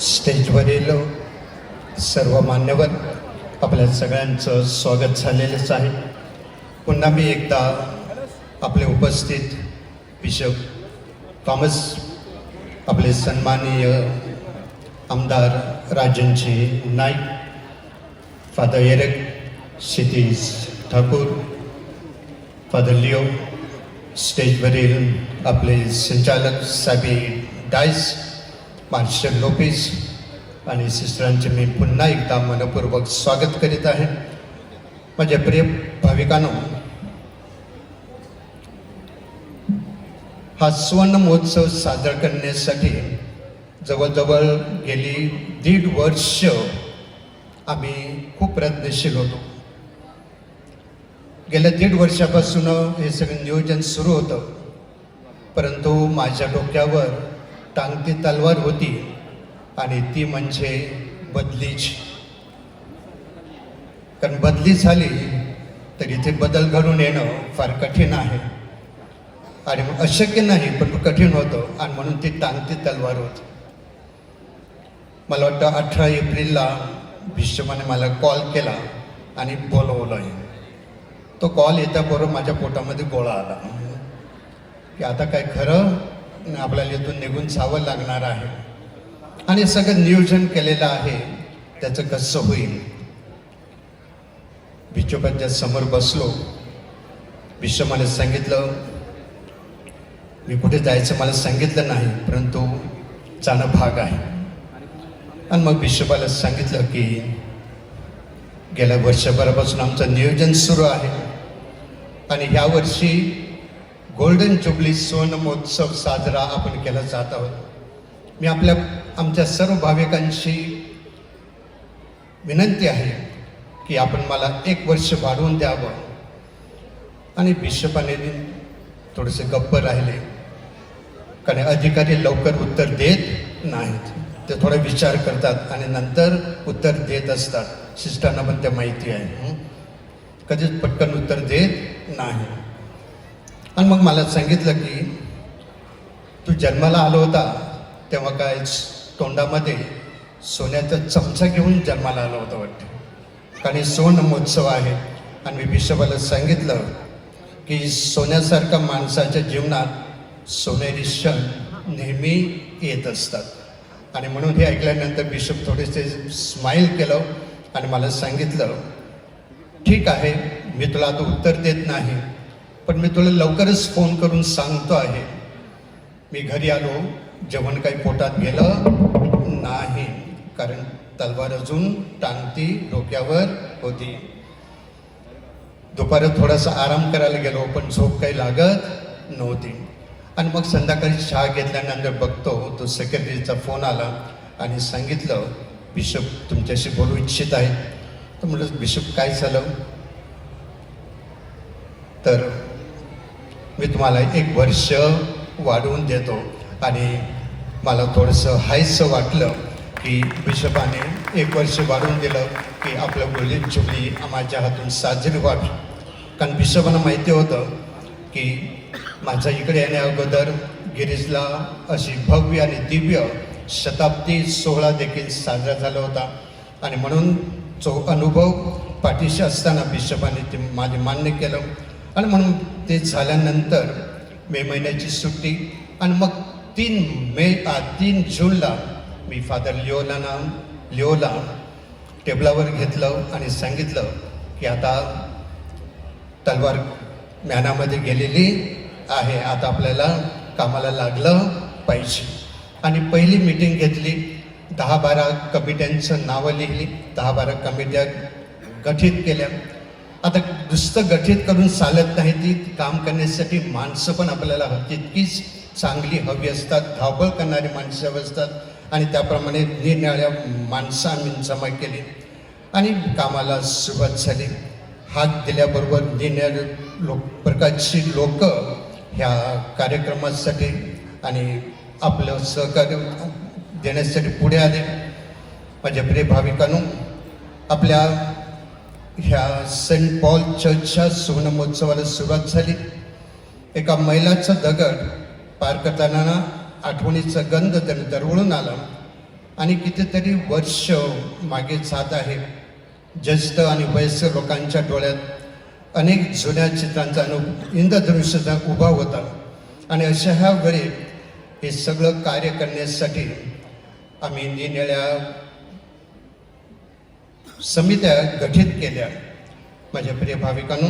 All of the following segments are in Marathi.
स्टेजवरील सर्व मान्यवर आपल्या सगळ्यांचं स्वागत झालेलंच आहे. पुन्हा मी एकदा आपले उपस्थित बिशप थॉमस आपले सन्माननीय आमदार Rajanji Naik father Eric Kshitij Thakur father Leo स्टेजवरील आपले संचालक साबी डायस मार्शल लोपेस आणि सिस्टरांचे मी पुन्हा एकदा मनपूर्वक स्वागत करीत आहे. माझ्या प्रिय भाविकांनो हा सुवर्ण महोत्सव साजरा करण्यासाठी जवळजवळ गेली दीड वर्ष आम्ही खूप प्रयत्नशील होतो. गेल्या दीड वर्षापासून हे सगळं नियोजन सुरू होतं. परंतु माझ्या डोक्यावर टांगती तलवार होती आणि ती म्हणजे बदलीची. कारण बदली झाली तर इथे बदल घडून येणं फार कठीण आहे. आणि मग अशक्य नाही पण कठीण होतं आणि म्हणून ती टांगती तलवार होती. मला वाटतं अठरा एप्रिलला भीष्माने मला कॉल केला आणि बोलवलं तो कॉल येत्याबरोबर माझ्या पोटामध्ये गोळा आला. की आता काय खरं? आपल्याला इथून निघून जावं लागणार आहे. आणि सगळं नियोजन केलेलं आहे त्याचं कसं होईल? बिचोबाच्या समोर बसलो बिशपाने सांगितलं मी कुठे जायचं मला सांगितलं नाही परंतु जाणं भाग आहे. आणि मग विश्वपाला सांगितलं की गेल्या वर्षभरापासून आमचं नियोजन सुरू आहे. आणि ह्या वर्षी गोल्डन जुबली सुवर्ण महोत्सव साजरा आपण केला जात आहोत. मी आपल्या आमच्या सर्व भाविकांशी विनंती आहे की आपण मला एक वर्ष वाढवून द्यावं. आणि बिशपाने थोडेसे गप्प राहिले. कारण अधिकारी लवकर उत्तर देत नाहीत. ते थोडा विचार करतात आणि नंतर उत्तर देत असतात. शिष्टांना पण त्या माहिती आहे. कधीच पटकन उत्तर देत नाही. आणि मग मला सांगितलं की तू जन्माला आलो होता तेव्हा काय तोंडामध्ये सोन्याचा चमचा घेऊन जन्माला आला होता वाटतं? कारण सोन महोत्सव आहे. आणि मी विश्वभाला सांगितलं की सोन्यासारख्या माणसाच्या जीवनात सोनेरी क्षण नेहमी येत असतात. आणि म्हणून हे ऐकल्यानंतर बिशप थोडेसे स्माईल केलं आणि मला सांगितलं ठीक आहे मी तुला आता उत्तर देत नाही पण मी तुला लवकरच फोन करून सांगतो आहे. मी घरी आलो जेवण काही पोटात गेलं? नाही कारण तलवार अजून टांगती डोक्यावर होती. दुपारी थोडासा आराम करायला गेलो पण झोप काही लागत नव्हती. आणि मग संध्याकाळी चहा घेतल्यानंतर बघतो तो सेक्रेटरीचा फोन आला आणि सांगितलं बिशप तुमच्याशी बोलू इच्छित आहे तर म्हटलं बिशप काय झालं? तर मी तुम्हाला एक वर्ष वाढवून देतो. आणि मला थोडंसं हायसं वाटलं की बिशपाने एक वर्ष वाढवून दिलं की आपलं गोलीत चुकली माझ्या हातून साजरी व्हावी. कारण बिशपांना माहिती होतं की माझ्या इकडे येण्या अगोदर गिरीजला अशी भव्य आणि दिव्य शताब्दी सोहळा देखील साजरा झाला होता. आणि म्हणून जो अनुभव पाठीशी असताना बिशपाने ते माझे मान्य केलं. आणि म्हणून ते झाल्यानंतर मे महिन्याची सुट्टी आणि मग तीन मे तीन जूनला मी फादर लिओला नाम लिओला टेबलावर घेतलं आणि सांगितलं की आता तलवार ज्ञानामध्ये गेलेली आहे आता आपल्याला कामाला लागलं पाहिजे. आणि पहिली मीटिंग घेतली दहा बारा कमिट्यांचं नावं लिहिली दहा बारा कमिट्या गठीत केल्या. आता नुसतं गठीत करून चालत नाही ती काम करण्यासाठी माणसं पण आपल्याला तितकीच चांगली हवी असतात धावपळ करणारी माणसं हवी असतात. आणि त्याप्रमाणे निरनिराळ्या माणसं आम्ही जमा केली. आणि कामाला सुरुवात झाली. हात दिल्याबरोबर निरनिराळे लोक प्रकारची लोक ह्या कार्यक्रमासाठी आणि आपलं सहकार्य देण्यासाठी पुढे आले. माझ्या प्रिय भाविकांनो आपल्या ह्या सेंट पॉल चर्चच्या सुवर्ण महोत्सवाला सुरुवात झाली. एका मैलाचा दगड पार करताना आठवणीचा गंध त्याने दरवळून आला. आणि कितीतरी वर्ष मागे जात आहे. ज्येष्ठ आणि वयस्क लोकांच्या डोळ्यात अनेक जुन्या चित्रांचा अनु इंद्रधनुष्यचा उभा होता. आणि अशा ह्या वेळी हे सगळं कार्य करण्यासाठी आम्ही निनिळ्या समित्या गठीत केल्या. माझ्या प्रिय भाविकांनो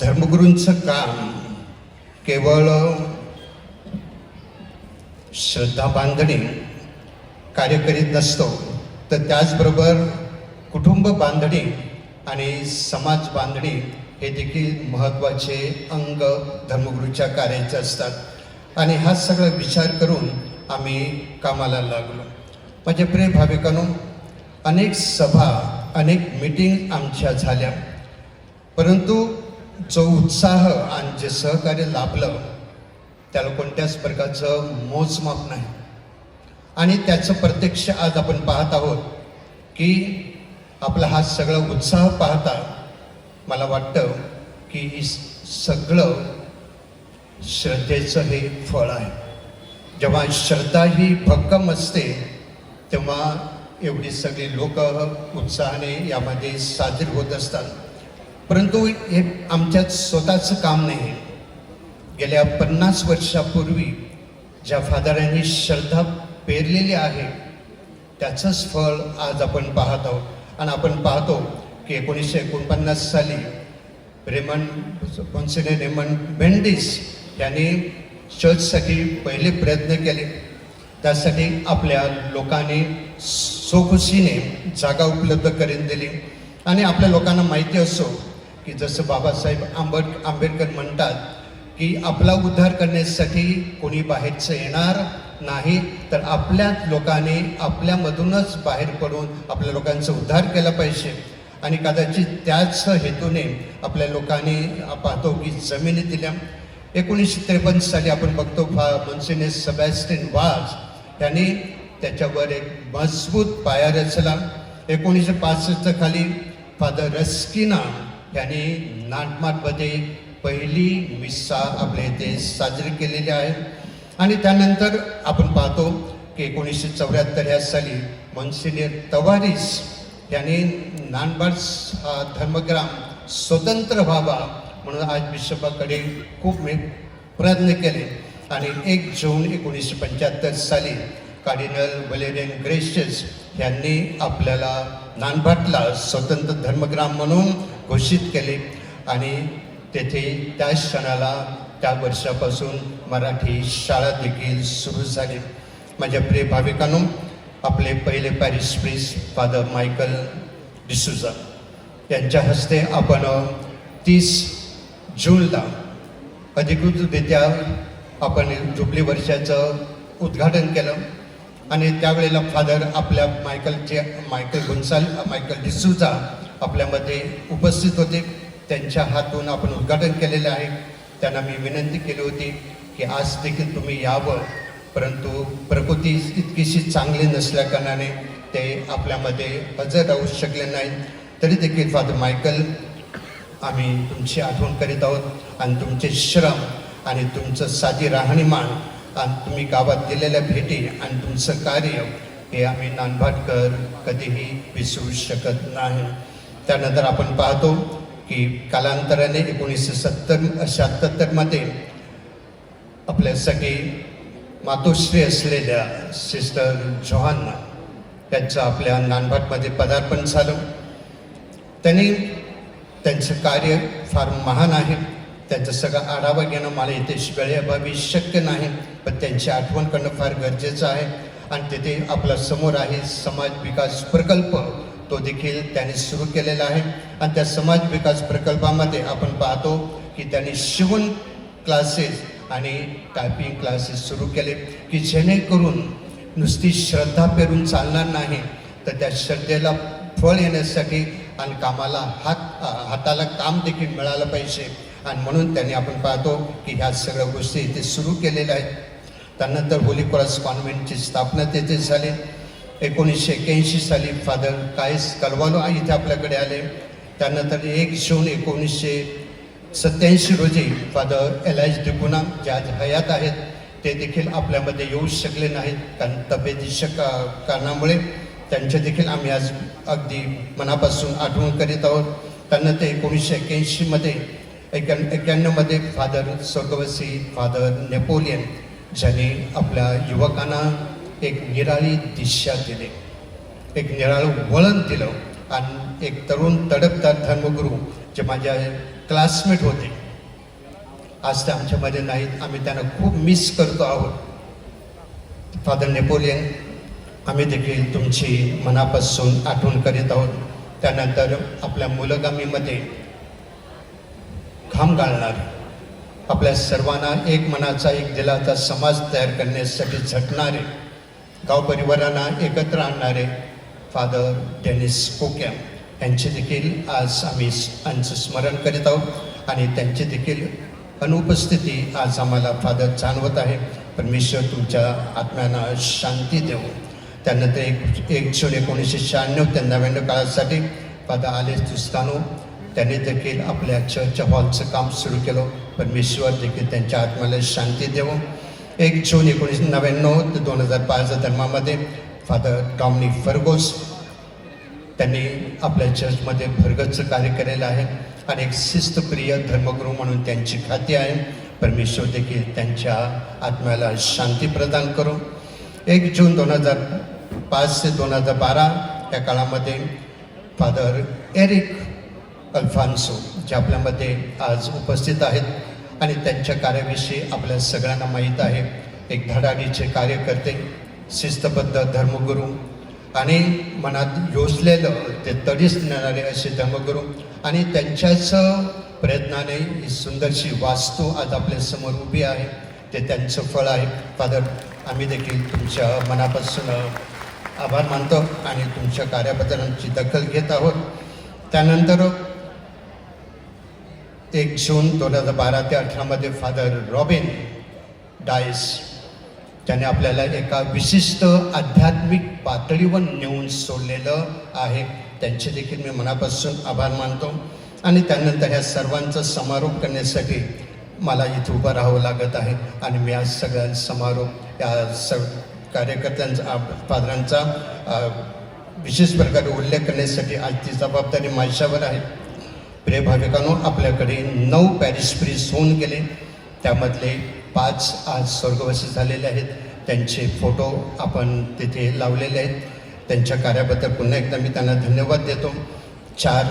धर्मगुरूंचं काम केवळ श्रद्धा बांधणी कार्य करीत नसतो तर त्याचबरोबर कुटुंब बांधणी आणि समाज बांधणी हे देखील महत्त्वाचे अंग धर्मगुरूच्या कार्याचे असतात. आणि हा सगळा विचार करून आम्ही कामाला लागलो. माझे प्रिय भाविकांनो अनेक सभा अनेक मीटिंग आमच्या झाल्या. परंतु जो उत्साह आणि जे सहकार्य लाभलं त्याला कोणत्याच प्रकारचं मोजमाप नाही. आणि त्याचं प्रत्यक्ष आज आपण पाहत आहोत की आपला हा सगळा उत्साह पाहता मला वाटतं की सगळं श्रद्धेचं हे फळ आहे. जेव्हा श्रद्धा ही भक्कम असते तेव्हा एवढी सगळी लोक उत्साहाने यामध्ये साजरी होत असतात. परंतु हे आमच्यात स्वतःचं काम नाही. गेल्या पन्नास वर्षापूर्वी ज्या फादरांनी श्रद्धा पेरलेली आहे त्याचंच फळ आज आपण पाहत आहोत. आणि आपण पाहतो की एकोणीसशे एकोणपन्नास साली रेमन कॉन्सिने रेमन बेंडिस यांनी चर्चसाठी पहिले प्रयत्न केले. त्यासाठी आपल्या लोकांनी सोखुशीने जागा उपलब्ध करून दिली. आणि आपल्या लोकांना माहिती असो की जसं बाबासाहेब आंबेड आंबेडकर म्हणतात की आपला उद्धार करण्यासाठी कोणी बाहेरचं येणार नाही तर आपल्याच लोकांनी आपल्यामधूनच बाहेर पडून आपल्या लोकांचा उद्धार केला पाहिजे. आणि कदाचित त्याच हेतूने आपल्या लोकांनी पाहतो की जमिनी दिल्या. एकोणीसशे त्रेपन्न साली आपण बघतो फा मनसेने सबॅस्टिन वाज त्यांनी त्याच्यावर एक मजबूत पाया रचला. एकोणीसशे पासष्टच्या खाली फादर रस्किना यांनी नाटमाटमध्ये पहिली मिस्सा आपल्या इथे साजरी केलेली आहे. आणि त्यानंतर आपण पाहतो की एकोणीसशे चौऱ्याहत्तर या साली मनसिनियर तवारीस यांनी नानबार्स हा धर्मग्राम स्वतंत्र व्हावा म्हणून आज बिशपाकडे खूप मी प्रयत्न केले. आणि एक जून एकोणीसशे पंच्याहत्तर साली कार्डिनल वलेरियन ग्रेशियस यांनी आपल्याला नानभाटला स्वतंत्र धर्मग्राम म्हणून घोषित केले आणि तेथे त्या क्षणाला त्या वर्षापासून मराठी शाळा देखील सुरू झाली. माझ्या प्रिय भाविकांनो आपले पहिले parish priest father Michael D'Souza यांच्या हस्ते आपण तीस जूनला अधिकृतरित्या आपण जुबली वर्षाचं उद्घाटन केलं. आणि त्यावेळेला फादर आपल्या मायकलचे मायकल गुन्साल मायकल डिसूजा आपल्यामध्ये उपस्थित होते. त्यांच्या हातून आपण उद्घाटन केलेलं आहे. त्यांना मी विनंती केली होती की आज देखील तुम्ही यावं. परंतु प्रकृती इतकीशी चांगली नसल्याकारणाने ते आपल्यामध्ये हजर राहू शकले नाहीत. तरी देखील फादर मायकल आम्ही तुमची आठवण करीत आहोत आणि तुमचे श्रम आणि तुमचं साधी राहणीमान आणि तुम्ही गावात दिलेल्या भेटी आणि तुमचं कार्य हे आम्ही नानभाटकर कधीही विसरू शकत नाही. त्यानंतर आपण पाहतो की कालांतराने एकोणीसशे सत्तर शहात्तरमध्ये आपल्यासाठी मातोश्री असलेल्या सिस्टर जोहान्ना त्यांचं आपल्या नानभाटमध्ये पदार्पण झालं. त्यांनी त्यांचं कार्य फार महान आहे. त्यांचा सगळा आढावा घेणं मला इथे वेळेअभावी शक्य नाही पण त्यांची आठवण करणं फार गरजेचं आहे. आणि तिथे आपला समोर आहे समाज विकास प्रकल्प. तो देखील त्यांनी सुरू केलेला आहे. आणि त्या समाज विकास प्रकल्पामध्ये आपण पाहतो की त्यांनी शिवण क्लासेस आणि टायपिंग क्लासेस सुरू केले की जेणेकरून नुसती श्रद्धा पेरून चालणार नाही तर त्या श्रद्धेला फळ येण्यासाठी आणि कामाला हात हाताला काम देखील मिळालं पाहिजे. आणि म्हणून त्यांनी आपण पाहतो की ह्या सगळ्या गोष्टी इथे सुरू केलेल्या आहेत. त्यानंतर होली क्रॉस कॉन्व्हेंटची स्थापना तेथे झाली. एकोणीसशे एक्याऐंशी साली फादर कायस कलवालो इथे आपल्याकडे आले. त्यानंतर एक जून एकोणीसशे सत्याऐंशी रोजी फादर एल एच डिपुना जे आज हयात आहेत ते देखील आपल्यामध्ये येऊ शकले नाहीत. कारण तब्येतीच्या का कारणामुळे त्यांचे देखील आम्ही आज अगदी मनापासून आठवण करीत आहोत. त्यांना ते एकोणीसशे एक्याऐंशीमध्ये एक्याण्ण एक्याण्णवमध्ये फादर स्वर्गवासी फादर नेपोलियन ज्यांनी आपल्या युवकांना एक निराळी दिशा दिली. एक निराळं वळण दिलं आणि एक तरुण तडपदार धर्मगुरू जे माझ्या क्लासमेट होते. आज ते आमच्यामध्ये नाहीत आम्ही त्यांना खूप मिस करतो आहोत. फादर नेपोलियन आम्ही देखील तुमची मनापासून आठवण करीत आहोत. त्यानंतर आपल्या मुलगामीमध्ये घाम घालणार. आपल्या सर्वांना एक मनाचा एक दिलाचा समाज तयार करण्यासाठी झटणारे गाव परिवारांना एकत्र आणणारे फादर डेनिस कोक्या यांचे देखील आज आम्ही यांचं स्मरण करीत आहोत आणि त्यांची देखील अनुपस्थिती आज आम्हाला फादर जाणवत आहे. परमेश्वर तुमच्या आत्म्यांना शांती देऊ त्यानंतर एक एक जून एकोणीसशे शहाण्णव ते नव्याण्णव काळासाठी फादर आलेस तुस्तानो त्यांनी देखील आपल्या चर्च हॉलचं काम सुरू केलं. परमेश्वर देखील त्यांच्या आत्म्याला शांती देवो. एक जून एकोणीसशे नव्याण्णव ते दोन हजार पाचच्या धर्मामध्ये फादर टॉमनी फर्गोस त्यांनी आपल्या चर्चमध्ये भरगतचं कार्य केलेलं आहे. आणि एक शिस्तप्रिय धर्मगुरू म्हणून त्यांची खाती आहे. परमेश्वर देखील त्यांच्या आत्म्याला शांती प्रदान करू. एक जून दोन हजार पाच ते दोन हजार बारा या काळामध्ये फादर एरिक अल्फान्सो जे आपल्यामध्ये आज उपस्थित आहेत आणि त्यांच्या कार्याविषयी आपल्या सगळ्यांना माहीत आहे. एक धडाडीचे कार्यकर्ते शिस्तबद्ध धर्मगुरू आणि मनात योजलेलं ते तडीस नेणारे असे धर्मगुरू आणि त्यांच्याच प्रयत्नाने ही सुंदरशी वास्तू आज आपल्यासमोर उभी आहे. ते त्यांचं फळ आहे. फादर आम्ही देखील तुमच्या मनापासून आभार मानतो आणि तुमच्या कार्याबद्दल आमची दखल घेत आहोत. त्यानंतर एक जून दोन हजार बारा ते अठरामध्ये फादर रॉबिन डायस त्याने आपल्याला एका विशिष्ट आध्यात्मिक पातळीवर नेऊन सोडलेलं आहे. त्यांचे देखील मी मनापासून आभार मानतो. आणि त्यानंतर ह्या सर्वांचा समारोप करण्यासाठी मला इथं उभं राहावं लागत आहे. आणि मी आज सगळ्या समारोप या सर्व कार्यकर्त्यांचा फादरांचा विशेष प्रकारे उल्लेख करण्यासाठी आज ती जबाबदारी माझ्यावर आहे. प्रिय भाविकांनो आपल्याकडे नऊ पॅरिस प्रीस होऊन गेले. त्यामधले पाच आज स्वर्गवासी झालेले आहेत. त्यांचे फोटो आपण तिथे लावलेले आहेत. त्यांच्या कार्याबद्दल पुन्हा एकदा मी त्यांना धन्यवाद देतो. चार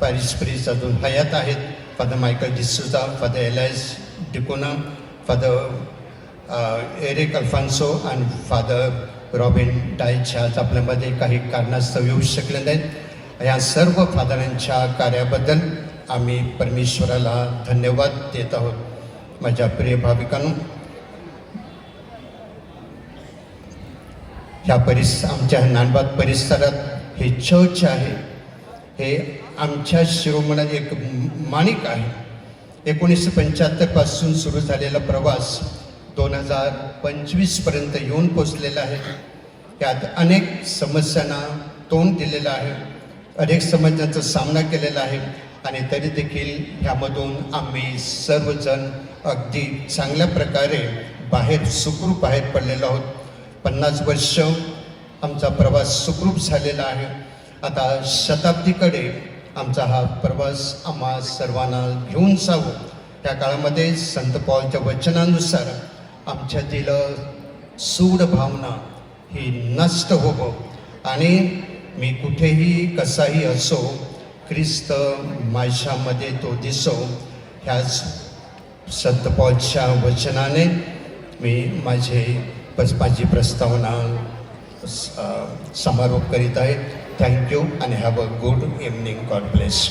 पॅरिस प्रीस अजून हयात आहेत. Father Michael D'Souza father alliance डिकोना फादर एरिक अल्फान्सो आणि फादर रॉबिन डायच्या आज आपल्यामध्ये काही कारणास्तव येऊ शकले नाहीत. या सर्व फादरांच्या कार्याबद्दल आम्ही परमेश्वराला धन्यवाद देत आहोत. माझ्या प्रिय भाविकांनो ह्या परिस आमच्या नांदबाद परिसरात हे चर्च आहे. हे आमच्या शिरोमणात एक माणिक आहे. एकोणीसशे पंच्याहत्तरपासून सुरू झालेला प्रवास दोन हजार पंचवीसपर्यंत येऊन पोचलेला आहे. त्यात अनेक समस्यांना तोंड दिलेलं आहे. अनेक समस्यांचा सामना केलेला आहे आणि तरी देखील ह्यामधून आम्ही सर्वजण अगदी चांगल्या प्रकारे बाहेर सुखरूप बाहेर पडलेलो आहोत. पन्नास वर्ष आमचा प्रवास सुखरूप झालेला आहे. आता शताब्दीकडे आमचा हा प्रवास आम्हा सर्वांना घेऊन जावं. त्या काळामध्ये संत पॉलच्या वचनानुसार आमच्यातील सूड भावना ही नष्ट होवं. आणि मी कुठेही कसाही असो ख्रिस्त माझ्यामध्ये तो दिसो ह्याच संतपॉलच्या वचनाने मी माझे पस माझी प्रस्तावना स- समारोप करीत आहे. थँक्यू आणि have a good evening God bless